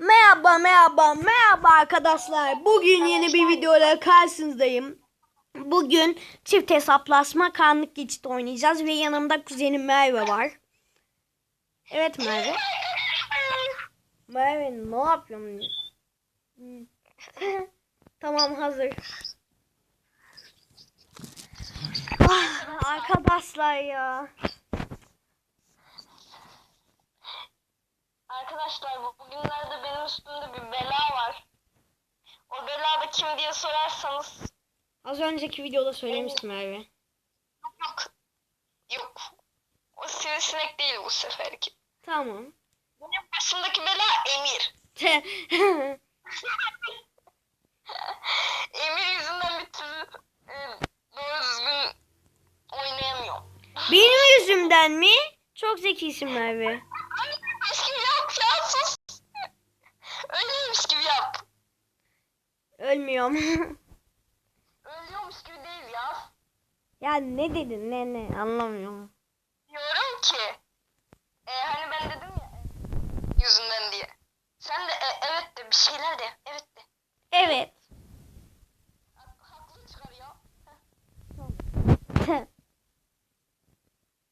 Merhaba merhaba merhaba arkadaşlar. Bugün yeni bir videoyla karşınızdayım. Bugün çift hesaplaşma kanlık geçit oynayacağız ve yanımda kuzenim Merve var. Evet Merve. Merve ne yapıyorsun? tamam hazır. Ah, arkadaşlar ya. Arkadaşlar bu- bugünlerde benim üstümde bir bela var. O bela da kim diye sorarsanız Az önceki videoda söylemiştim Merve. yok yok. Yok. O sivrisinek değil bu seferki. Tamam. Benim başımdaki bela Emir. Emir yüzünden bir türlü e, doğru düzgün oynayamıyorum. Benim yüzümden mi? Çok zekisin Merve. Ölmüyorum. Ölüyormuş gibi değil ya. ya ne dedin ne ne anlamıyorum. Diyorum ki e, hani ben dedim ya e, yüzünden diye. Sen de e, evet de bir şeyler de evet de. Evet. Hak- Haklı çıkar ya.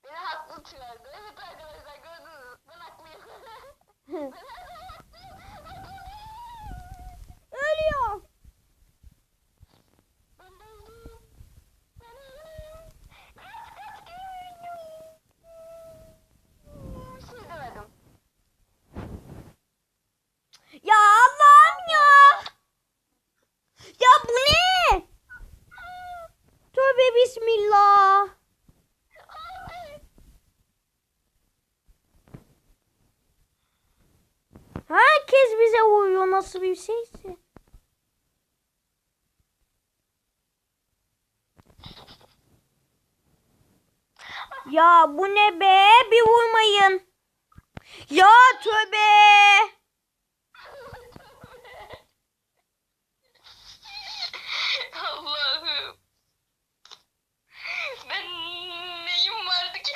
Beni haklı çıkardı. Evet arkadaşlar gördünüz. mü? Ben haklıyım. Ölüyor. ben öldüm. Ben öldüm. Kaç kaç Bir şey demedim. Ya Allah'ım ya. Ya bu ne? Tövbe bismillah. Abi. Herkes bize uyuyor nasıl bir şeyse. Ya bu ne be? Bir vurmayın. Ya tövbe. Allah'ım. Ben neyim vardı ki?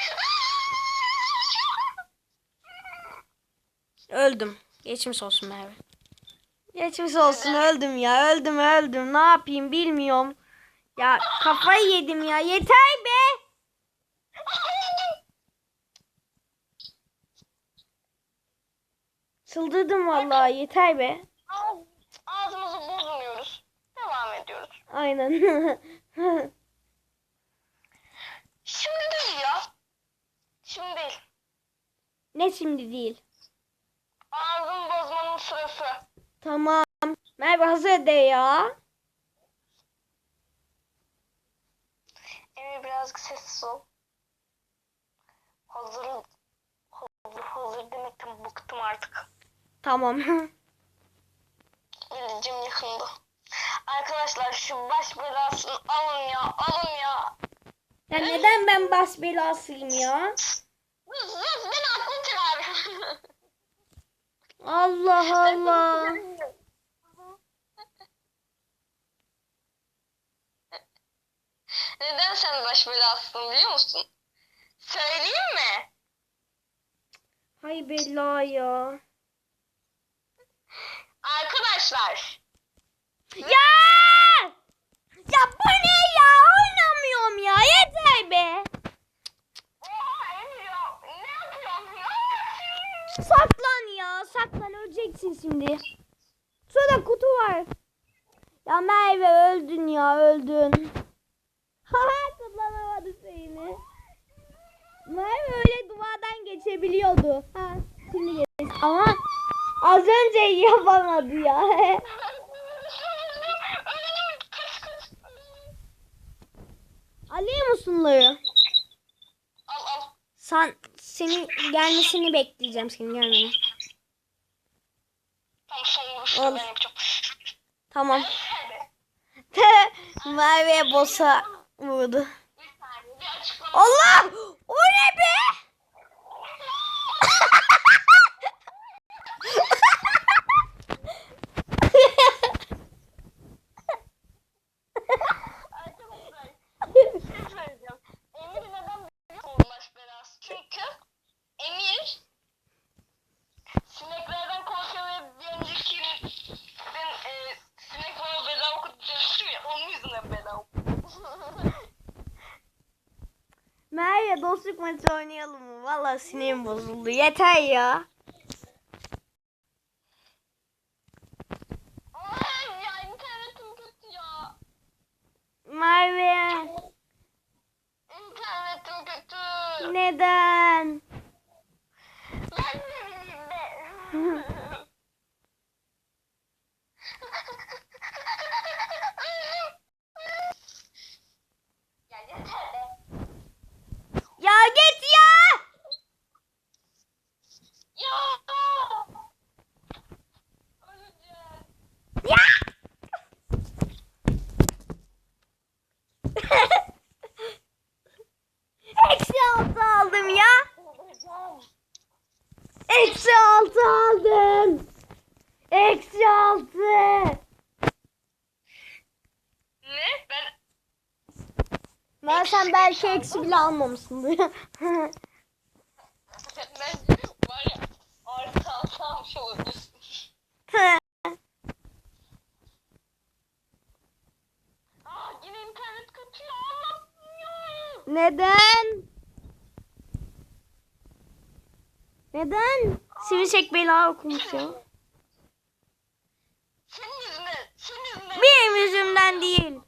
Öldüm. Geçmiş olsun Merve. Geçmiş olsun öldüm ya öldüm öldüm ne yapayım bilmiyorum. Ya kafayı yedim ya yeter be. Çıldırdım vallahi yeter be. Ağz- Ağzımızı bozmuyoruz. Devam ediyoruz. Aynen. Şimdi değil ya. Şimdi değil. ne şimdi değil. Ağzını bozmanın sırası. Tamam. Merve hazır de ya. Emir birazcık sessiz ol. Hazır, hazır, hazır demekten bıktım artık. Tamam. Öleceğim yakında. Arkadaşlar şu baş belasını alın ya, alın ya. ya neden ben bas belasıyım ya? Beni aklım çıkar. Allah Allah. Neden sen baş belasısın biliyor musun? Söyleyeyim mi? Hay bela ya. Arkadaşlar. Ya! Ya bu ne ya? Oynamıyorum ya. Yeter be. Oha Emir ya. Ne yapıyorsun? Ne yapıyorsun? Saklan ya. Saklan öleceksin şimdi. Şurada kutu var. Ya Merve öldün ya öldün. Haha kullanamadı seni. Merve öyle duvardan geçebiliyordu. Ha, şimdi geç. Ama az önce yapamadı ya. Mı sunları? Al al. Sen senin gelmesini bekleyeceğim senin gelmeni. Ben yapacağım. Tamam. Hadi. Merve bossa vurdu. Allah! O ne be? Merve dostluk maçı oynayalım mı? Valla sinirim bozuldu. Yeter ya. Merve. İnternetim kötü. Neden? Ben ne bileyim be. ya yeter be. Ya git ya. Ya. Öleceğim. Ya. Eksi altı aldım ya. Öleceğim. Eksi altı aldım. Eksi altı. Ne? Ben Ben sen belki eksi bile almamışsındır. ben var ya artı altı almış olabilirsin. Aa yine internet anlatmıyor. Neden? Neden? Sivrisinek bela okumuş ya. Senin yüzünden, senin yüzünden. Benim yüzümden değil.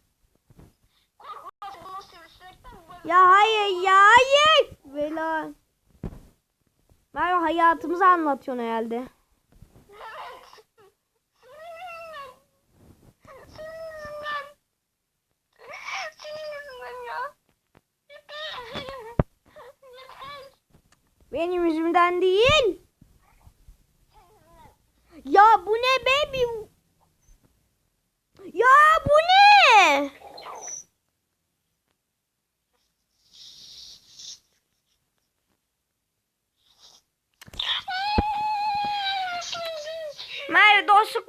Ya hayır ya hayır. Bela. Ben hayatımızı anlatıyorsun herhalde. Benim yüzümden değil. Ya bu ne be? Bir... Ya bu ne?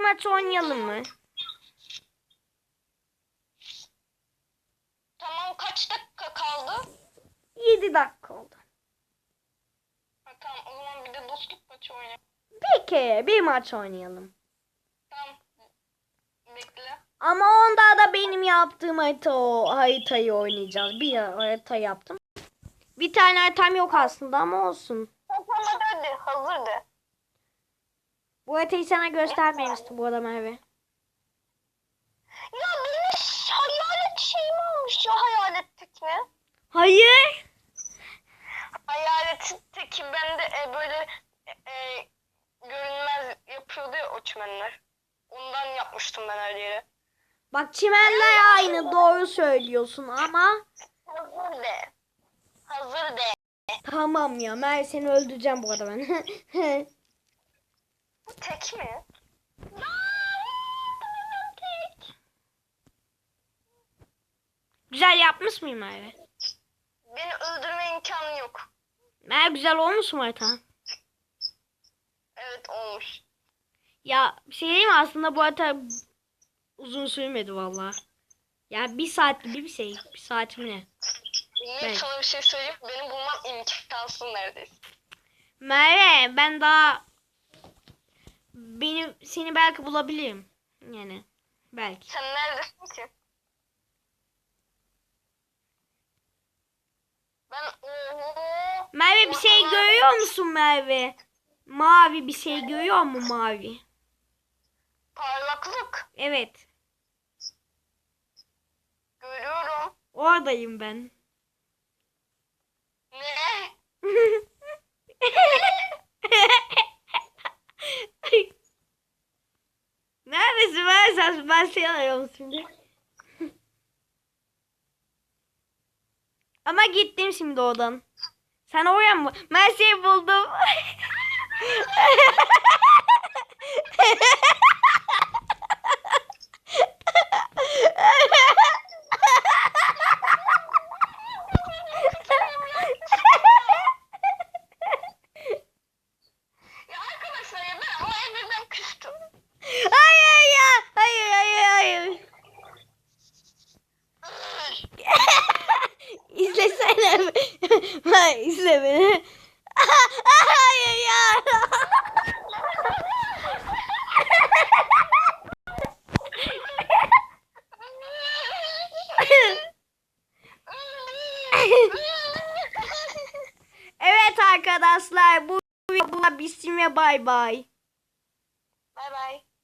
Maçı oynayalım mı? Tamam kaç dakika kaldı? 7 dakika oldu. Ha, tamam o zaman bir de dostluk maçı oynayalım. Peki bir maç oynayalım. Tamam. Bekle. Ama onda da benim yaptığım harita o haritayı oynayacağız. Bir harita yaptım. Bir tane haritam yok aslında ama olsun. Tamam hadi hazır de. Bu haritayı sana göstermemiştim bu arada Merve. Ya benim hayalet şeyim olmuş ya hayaletteki ne? Hayır. Hayaletteki bende e, böyle e, e, görünmez yapıyordu ya o çimenler. Ondan yapmıştım ben her yere. Bak çimenler aynı doğru söylüyorsun ama Hazır de. Hazır de. tamam ya Merve seni öldüreceğim bu arada ben. Bu tek mi? Tek. güzel yapmış mıyım Merve? Beni öldürme imkanı yok. Merve güzel olmuş mu harita? Evet olmuş. Ya bir şey diyeyim mi aslında bu harita uzun sürmedi valla. Ya bir saat gibi bir şey. Bir saat mi ne? Niye Evet. sana bir şey söyleyeyim? Beni bulmam imkansız neredeyse. Merve ben daha beni seni belki bulabilirim. Yani belki. Sen neredesin ki? Ben oho. Merve bir şey görüyor musun Merve? Mavi bir şey görüyor mu mavi? Parlaklık. Evet. Görüyorum. Oradayım ben. Ne? Neredesin ben sen? Ben seni arıyorum şimdi. Ama gittim şimdi oradan. Sen oraya mı? Ben seni buldum. Ya arkadaşlar ya ben o emirden küstüm. hayır ya. Hayır hayır hayır. İzlesene. Hayır izle beni. Hayır arkadaşlar bu video bitsin ve bay bay. Bay bay.